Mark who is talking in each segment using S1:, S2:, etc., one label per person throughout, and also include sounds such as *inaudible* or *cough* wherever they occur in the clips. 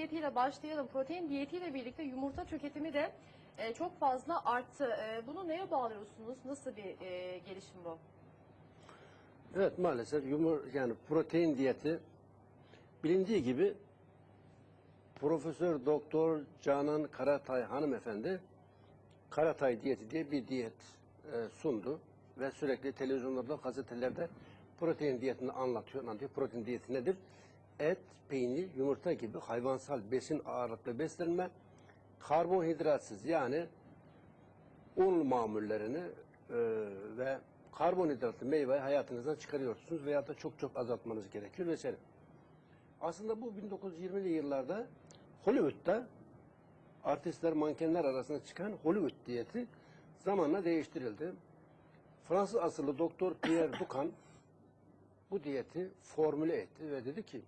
S1: diyetiyle başlayalım. Protein diyetiyle birlikte yumurta tüketimi de e, çok fazla arttı. E, bunu neye bağlıyorsunuz? Nasıl bir e, gelişim bu?
S2: Evet maalesef yumur yani protein diyeti bilindiği gibi Profesör Doktor Canan Karatay hanımefendi Karatay diyeti diye bir diyet e, sundu ve sürekli televizyonlarda, gazetelerde protein diyetini anlatıyor. anlatıyor. Protein diyeti nedir? Et, peynir, yumurta gibi hayvansal besin ağırlıklı beslenme, karbonhidratsız yani un mamullerini e, ve karbonhidratlı meyveyi hayatınızdan çıkarıyorsunuz veya da çok çok azaltmanız gerekiyor vesaire. Aslında bu 1920'li yıllarda Hollywood'da artistler, mankenler arasında çıkan Hollywood diyeti zamanla değiştirildi. Fransız asıllı doktor Pierre Ducan bu diyeti formüle etti ve dedi ki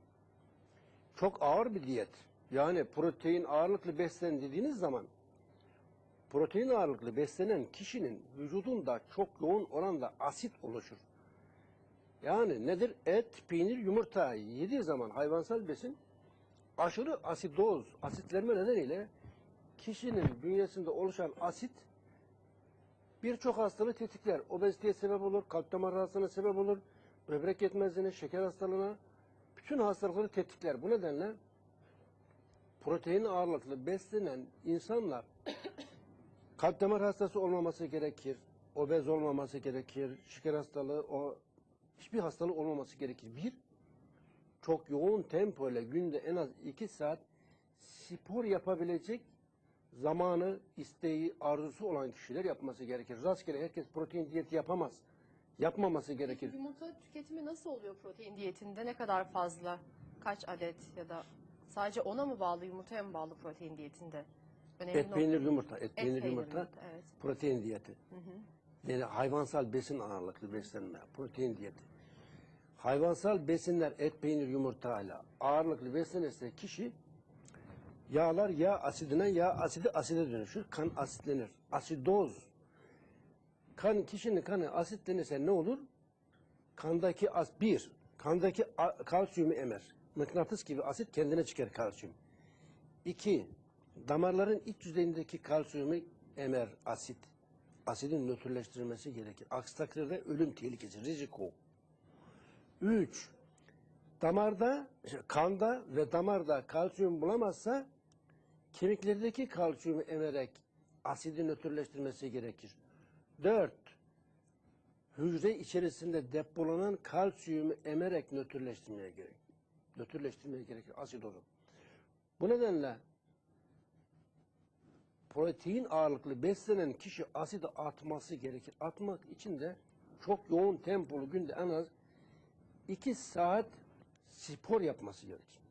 S2: çok ağır bir diyet. Yani protein ağırlıklı beslen dediğiniz zaman protein ağırlıklı beslenen kişinin vücudunda çok yoğun oranda asit oluşur. Yani nedir? Et, peynir, yumurta yediği zaman hayvansal besin aşırı asidoz, asitlenme nedeniyle kişinin bünyesinde oluşan asit birçok hastalığı tetikler. Obeziteye sebep olur, kalp damar hastalığına sebep olur, böbrek yetmezliğine, şeker hastalığına, bütün hastalıkları tetikler. Bu nedenle protein ağırlıklı beslenen insanlar *coughs* kalp damar hastası olmaması gerekir, obez olmaması gerekir, şeker hastalığı, o hiçbir hastalık olmaması gerekir. Bir, çok yoğun tempo ile günde en az iki saat spor yapabilecek zamanı, isteği, arzusu olan kişiler yapması gerekir. Rastgele herkes protein diyeti yapamaz. Yapmaması gerekir.
S1: Yumurta tüketimi nasıl oluyor protein diyetinde? Ne kadar fazla? Kaç adet ya da sadece ona mı bağlı, yumurtaya mı bağlı protein diyetinde? Önemli
S2: Et, peynir, yumurta. Et,
S1: Et,
S2: peynir,
S1: peynir,
S2: yumurta.
S1: Evet.
S2: Protein diyeti.
S1: Hı hı.
S2: Yani hayvansal besin ağırlıklı beslenme, protein diyeti. Hayvansal besinler et, peynir, yumurta ile ağırlıklı beslenirse kişi yağlar yağ asidine, yağ asidi aside dönüşür. Kan asitlenir. Asidoz. Kan, kişinin kanı asitlenirse ne olur? Kandaki as bir, kandaki kalsiyumu emer. Mıknatıs gibi asit kendine çıkar kalsiyum. İki, damarların iç yüzeyindeki kalsiyumu emer asit. Asidin nötrleştirilmesi gerekir. Aksi takdirde ölüm tehlikesi, riziko. Üç, damarda, kanda ve damarda kalsiyum bulamazsa kemiklerdeki kalsiyumu emerek asidin nötrleştirmesi gerekir. Dört, hücre içerisinde depolanan kalsiyumu emerek nötrleştirmeye gerek. Nötrleştirmeye gerekir asidozu. Bu nedenle protein ağırlıklı beslenen kişi asidi atması gerekir. Atmak için de çok yoğun tempolu günde en az 2 saat spor yapması gerekir.